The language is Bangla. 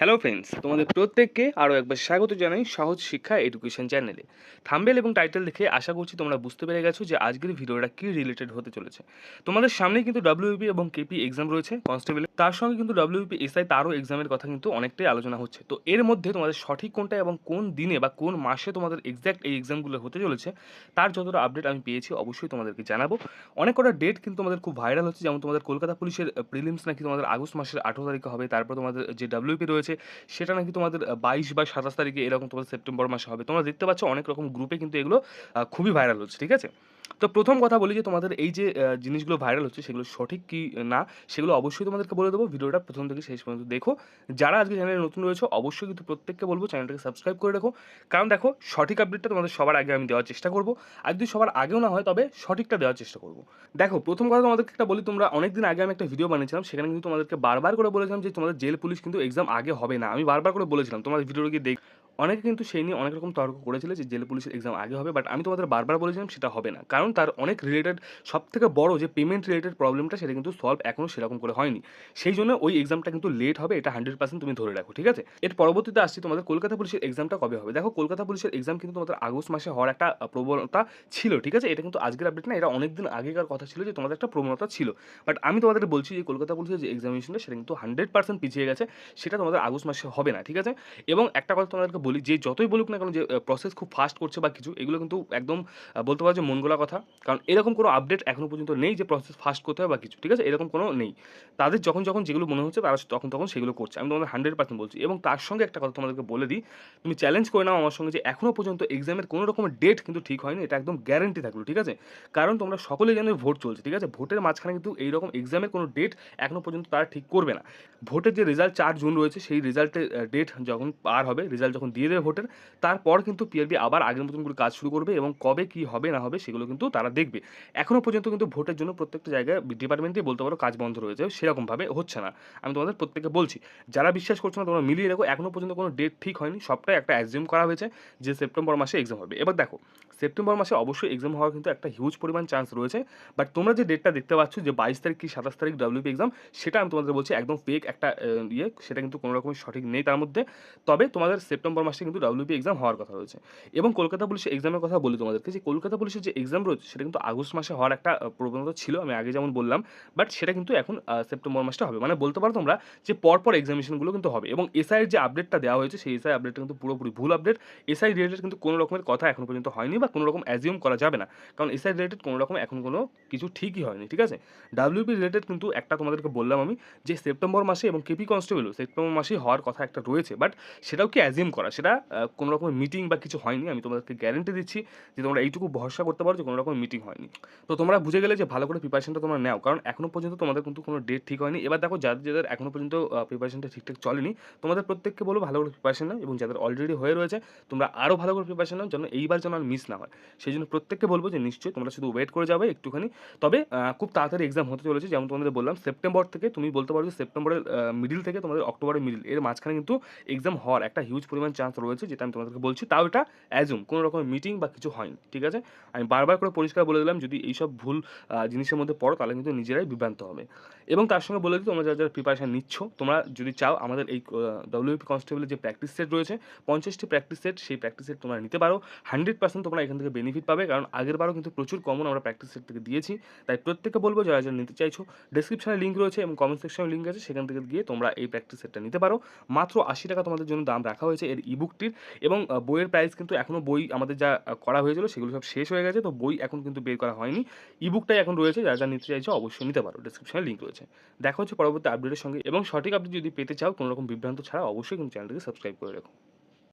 হ্যালো ফ্রেন্ডস তোমাদের প্রত্যেককে আরও একবার স্বাগত জানাই সহজ শিক্ষা এডুকেশন চ্যানেলে থাম্বেল এবং টাইটেল দেখে আশা করছি তোমরা বুঝতে পেরে গেছো যে আজকের ভিডিওটা কী রিলেটেড হতে চলেছে। তোমাদের সামনে কিন্তু ডাব্লিউপি এবং কেপি এক্সাম রয়েছে কনস্টেবলের তার সঙ্গে কিন্তু ডাব্লিউপি এসআই তারও এক্সামের কথা কিন্তু অনেকটাই আলোচনা হচ্ছে। তো এর মধ্যে তোমাদের সঠিক কোনটা এবং কোন দিনে বা কোন মাসে তোমাদের এক্স্যাক্ট এই এক্সামগুলো হতে চলেছে, তার যতটা আপডেট আমি পেয়েছি অবশ্যই তোমাদেরকে জানাব। অনেক কটা ডেট কিন্তু তোমাদের খুব ভাইরাল হচ্ছে, যেমন তোমাদের কলকাতা পুলিশের প্রিলিমস নাকি তোমাদের আগস্ট মাসের আঠেরো তারিখে হবে, তারপর তোমাদের যে ডাব্লিউপি রয়েছে সেটা নাকি তোমাদের বাইশ বা সাতাশ তারিখে এরকম তোমাদের সেপ্টেম্বর মাসে হবে। তোমরা দেখতে পাচ্ছ অনেক রকম গ্রুপে কিন্তু এগুলো খুবই ভাইরাল হচ্ছে, ঠিক আছে? তো প্রথম কথা বলি যে তোমাদের এই যে জিনিসগুলো ভাইরাল হচ্ছে, সেগুলো সঠিক কি না, সেগুলো অবশ্যই তোমাদেরকে বলে দেবো। ভিডিওটা প্রথম থেকে শেষ পর্যন্ত দেখো। যারা আজকে চ্যানেলে নতুন রয়েছে, অবশ্যই কিন্তু প্রত্যেককে বলব চ্যানেলটাকে সাবস্ক্রাইব করে রাখো। কারণ দেখো, সঠিক আপডেটটা তোমাদের সবার আগে আমি দেওয়ার চেষ্টা করব। আর যদি সবার আগেও না হয়, তবে সঠিকটা দেওয়ার চেষ্টা করব। দেখো, প্রথম কথা তোমাদেরকে একটা বলি, তোমরা অনেকদিন আগে আমি একটা ভিডিও বানিয়েছিলাম, সেখানে কিন্তু তোমাদেরকে বারবার করে বলেছিলাম যে তোমাদের জেল পুলিশ কিন্তু এক্সাম আগে হবে না। আমি বারবার করে বলেছিলাম তোমাদের ভিডিওটা গিয়ে দেখ অনেকে কিন্তু সেই নিয়ে অনেক রকম তর্ক করেছিল যে জেল পুলিশের এক্সাম আগে হবে বাট আমি তোমাদের বারবার বলেছিলাম সেটা হবে না। কারণ তার অনেক রিলেটেড সব থেকে বড় যে পেমেন্ট রিলেটেড প্রবলেমটা সেটা কিন্তু সলভ এখনও সেরকম করে হয়নি। সেই জন্য ওই এক্সামটা কিন্তু লেট হবে, এটা হান্ড্রেড পার্সেন্ট তুমি ধরে রাখো, ঠিক আছে? এর পরবর্তীতে আসছি তোমাদের কলকাতা পুলিশের এক্সামটা কবে হবে? দেখো, কলকাতা পুলিশের এক্সাম কিন্তু তোমাদের আগস্ট মাসে হওয়ার একটা প্রবণতা ছিল, ঠিক আছে? এটা কিন্তু আজকের আপডেট না, এটা অনেকদিন আগেকার কথা ছিল যে তোমাদের একটা প্রবণতা ছিল। বাট আমি তোমাদের বলছি যে কলকাতা পুলিশের যে এক্সামিনেশনটা সেটা কিন্তু হান্ড্রেড পার্সেন্ট পিছিয়ে গেছে, সেটা তোমাদের আগস্ট মাসে হবে না, ঠিক আছে? এবং একটা কথা তোমাদেরকে বলি, যে যতই বলুক না কেন, যে প্রসেস খুব ফাস্ট করছে বা কিছু, এগুলো কিন্তু একদম বলতে পারো যে মন গলা কথা। কারণ এরকম কোনো আপডেট এখনও পর্যন্ত নেই যে প্রসেস ফাস্ট করতে হবে বা কিছু, ঠিক আছে? এরকম কোনো নেই। তাদের যখন যখন যেগুলো মনে হচ্ছে, তারা তখন তখন সেগুলো করছে। আমি তোমাদের হান্ড্রেড পার্সেন্ট বলছি। এবং তার সঙ্গে একটা কথা তোমাদেরকে বলে দিই, তুমি চ্যালেঞ্জ করে নাও আমার সঙ্গে যে এখনও পর্যন্ত এক্সামের কোনো রকমের ডেট কিন্তু ঠিক হয়নি, এটা একদম গ্যারেন্টি থাকল, ঠিক আছে? কারণ তোমরা সকলেই জানো ভোট চলছে, ঠিক আছে? ভোটের মাঝখানে কিন্তু এইরকম এক্সামের কোনো ডেট এখনও পর্যন্ত তারা ঠিক করবে না। ভোটের যে রেজাল্ট চার জুন রয়েছে, সেই রেজাল্টের ডেট যখন পার হবে রেজাল্ট যখন দিয়ে দেবে ভোটের। তারপর কিন্তু পিআরবি আবার আগের মতন করে কাজ শুরু করবে এবং কবে কি হবে, না হবে সেগুলো কিন্তু তারা দেখবে। এখনও পর্যন্ত কিন্তু ভোটের জন্য প্রত্যেকটা জায়গায় ডিপার্টমেন্টেই বলতে পারো কাজ বন্ধ রয়েছে, সেরকমভাবে হচ্ছে না। আমি তোমাদের প্রত্যেকে বলছি, যারা বিশ্বাস করছ না তোমরা মিলিয়ে রাখো, এখনও পর্যন্ত কোনো ডেট ঠিক হয়নি, সবটাই একটা অ্যাজিউম করা হয়েছে যে সেপ্টেম্বর মাসে এক্সাম হবে। এবার দেখো সেপ্টেম্বর মাসে অবশ্যই এক্সাম হওয়ার কিন্তু একটা হিউজ পরিমাণ চান্স রয়েছে। বাট তোমরা যে ডেটটা দেখতে পাচ্ছ যে বাইশ তারিখ কি সাতাশ তারিখ ডাব্লিউপি এক্সাম সেটা আমি তোমাদের বলছি একদম ফেক একটা ইয়ে সেটা কিন্তু কোনো রকমের সঠিক নেই তার মধ্যে। তবে তোমাদের সেপ্টেম্বর মাসে কিন্তু ডাব্লিউপি এক্সাম হওয়ার কথা রয়েছে। এবং কলকাতা পুলিশের এক্সামের কথা বলি তোমাদেরকে যে কলকাতা পুলিশের যে এক্সাম রয়েছে, সেটা কিন্তু আগস্ট মাসে হওয়ার একটা প্রবণতা ছিল, আমি আগে যেমন বললাম। বাট সেটা কিন্তু এখন সেপ্টেম্বর মাসটা হবে। মানে বলতে পারো তোমরা যে পরপর এক্সামিনেশনগুলো কিন্তু হবে। এবং এসআইয়ের যে আপডেটটা দেওয়া হয়েছে, সেই এসআই আপডেটটা কিন্তু পুরোপুরি ভুল আপডেট এসআই রিলেটেড কিন্তু কোনো রকমের কথা এখন পর্যন্ত হয়নি। বা কোনো রকম অ্যাজিউম করা যাবে না। কারণ এসআই রিলেটেড কোনো রকম এখন কোনো কিছু ঠিকই হয়নি, ঠিক আছে? ডাব্লিউপি রিলেটেড কিন্তু একটা তোমাদেরকে বললাম আমি যে সেপ্টেম্বর মাসে এবং কেপি কনস্টেবলও সেপ্টেম্বর মাসে হওয়ার কথা একটা রয়েছে বাট সেটাও কি অ্যাজিউম করা? সেটা কোনো রকম মিটিং বা কিছু হয়নি, আমি তোমাদেরকে গ্যারেন্টি দিচ্ছি যে তোমরা এইটুকু ভরসা করতে পারো যে কোনো রকম মিটিং হয়নি। তো তোমরা বুঝে গেলে যে ভালো করে প্রিপারেশনটা তোমরা নাও, কারণ এখনও পর্যন্ত তোমাদের কিন্তু কোনো ডেট ঠিক হয়নি। এবার দেখো, যাদের যাদের এখনও পর্যন্ত প্রিপারেশনটা ঠিকঠাক চলেনি, তোমাদের প্রত্যেককে বলব ভালো করে প্রিপারেশন নাও, এবং যাদের অলরেডি হয়ে রয়েছে, তোমরা আরও ভালো করে প্রিপারেশন নাও, যেন এইবার যেন আর মিস না হয়। সেই জন্য প্রত্যেককে বলব যে নিশ্চয়ই তোমরা শুধু ওয়েট করে যাবে একটুখানি। তবে খুব তাড়াতাড়ি এক্সাম হতে চলেছে, যেমন তোমাদের বললাম সেপ্টেম্বর থেকে তুমি বলতে পারো যে সেপ্টেম্বরের মিডিল থেকে তোমাদের অক্টোবরের মিডিল এর মাঝখানে কিন্তু এক্সাম হওয়ার একটা হিউজ পরিমাণ চান্স রয়েছে, যেটা আমি তোমাদেরকে বলছি। তাও এটা অ্যাজুম কোনো রকমের মিটিং বা কিছু হয়নি, ঠিক আছে? আমি বারবার করে পরিষ্কার বলে দিলাম, যদি এইসব ভুল জিনিসের মধ্যে পড়ো, তাহলে কিন্তু নিজেরাই বিভ্রান্ত হবে। এবং তার সঙ্গে বলে দিই, তোমরা যারা যারা প্রিপারেশান নিচ্ছ, তোমরা যদি চাও, আমাদের এই ডব্লিউপি কনস্টেবলের যে প্র্যাকটিস সেট রয়েছে, পঞ্চাশটি প্র্যাকটিস সেট সেই প্র্যাকটিস সেট তোমরা নিতে পারো। হান্ড্রেড পার্সেন্ট তোমরা এখান থেকে বেনিফিট পাবে। কারণ আগের বারও কিন্তু প্রচুর কমন আমরা প্র্যাকটিস সেট থেকে দিয়েছি। তাই প্রত্যেককে বলব, যারা যারা নিতে চাইছো ডিসক্রিপশনে লিঙ্ক রয়েছে এবং কমেন্ট সেকশনে লিঙ্ক আছে। সেখান থেকে গিয়ে তোমরা এই প্র্যাকটিস সেটটা নিতে পারো। মাত্র আশি টাকা তোমাদের জন্য দাম রাখা হয়েছে এর ইবুকটির এবং বইয়ের প্রাইস কিন্তু এখনও বই আমাদের যা করা হয়েছিল, সেগুলো সব শেষ হয়ে গেছে। তো বই এখন কিন্তু বের করা হয়নি। ইবুকটাই এখন রয়েছে। যারা যারা নিতে চাইছো, অবশ্যই নিতে পারো। ডিসক্রিপশনে লিঙ্ক রয়েছে। দেখা হচ্ছে পরবর্তী আপডেটের সঙ্গে। এবং সঠিক আপডেট যদি পেতে চাও, কোনো রকম বিভ্রান্ত ছাড়া অবশ্যই কিন্তু চ্যানেলটিকে সাবস্ক্রাইব করে রাখো।